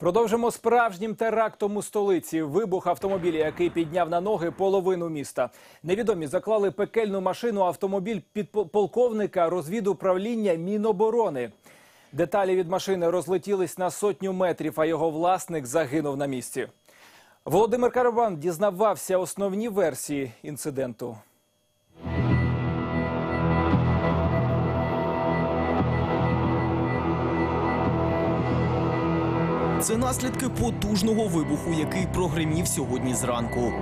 Продовжимо справжнім терактом у столиці. Вибух автомобіля, який підняв на ноги половину міста. Невідомі заклали пекельну машину автомобіль підполковника розвідуправління Міноборони. Деталі від машини розлетілись на сотню метрів, а його власник загинув на місці. Володимир Карабан дізнавався основні версії інциденту. Це наслідки потужного вибуху, який прогримів сьогодні зранку.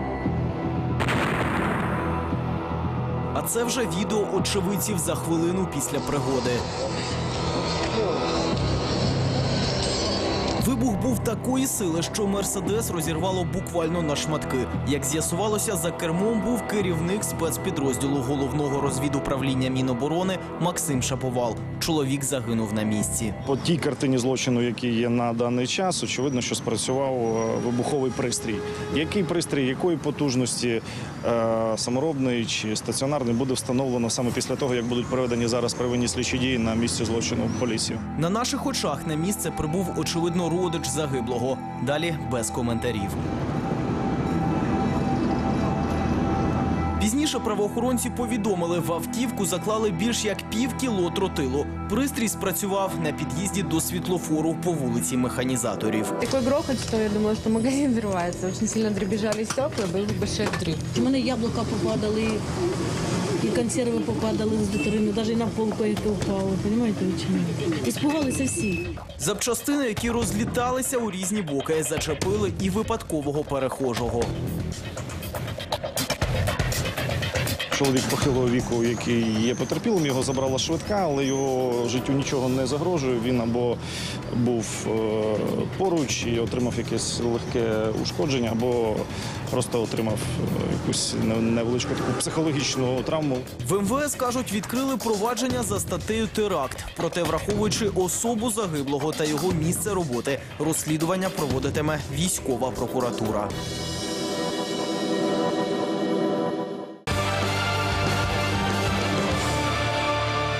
А це вже відео очевидців за хвилину після пригоди. Вибух був такої сили, що мерседес розірвало буквально на шматки. Як з'ясувалося, за кермом був керівник спецпідрозділу головного розвідуправління Міноборони Максим Шаповал. Чоловік загинув на місці. По тій картині злочину, який є на даний час, очевидно, що спрацював е, вибуховий пристрій. Який пристрій, якої потужності е, саморобний чи стаціонарний буде встановлено саме після того, як будуть проведені зараз первинні слідчі дії на місці злочину поліції. На наших очах на місце прибув очевидно родич загиблого. Далі без коментарів. Пізніше правоохоронці повідомили, в автівку заклали більш як пів кіло тротилу. Пристрій спрацював на під'їзді до світлофору по вулиці механізаторів. Такой грохот, что я думала, что магазин взрывается. Очень сильно дребезжали стекла, был большой взрыв. У мене яблука попадали, і консерви попадали з вітрини, навіть на полку яке впало, розумієте, чи ні? Іспугалися всі. Запчастини, які розліталися у різні боки, зачепили і випадкового перехожого. Чоловік похилого віку, який є потерпілим, його забрала швидка, але його життю нічого не загрожує. Він або був е, поруч і отримав якесь легке ушкодження, або просто отримав е, якусь невеличку таку психологічну травму. В МВС кажуть, відкрили провадження за статтею теракт. Проте, враховуючи особу загиблого та його місце роботи, розслідування проводитиме військова прокуратура.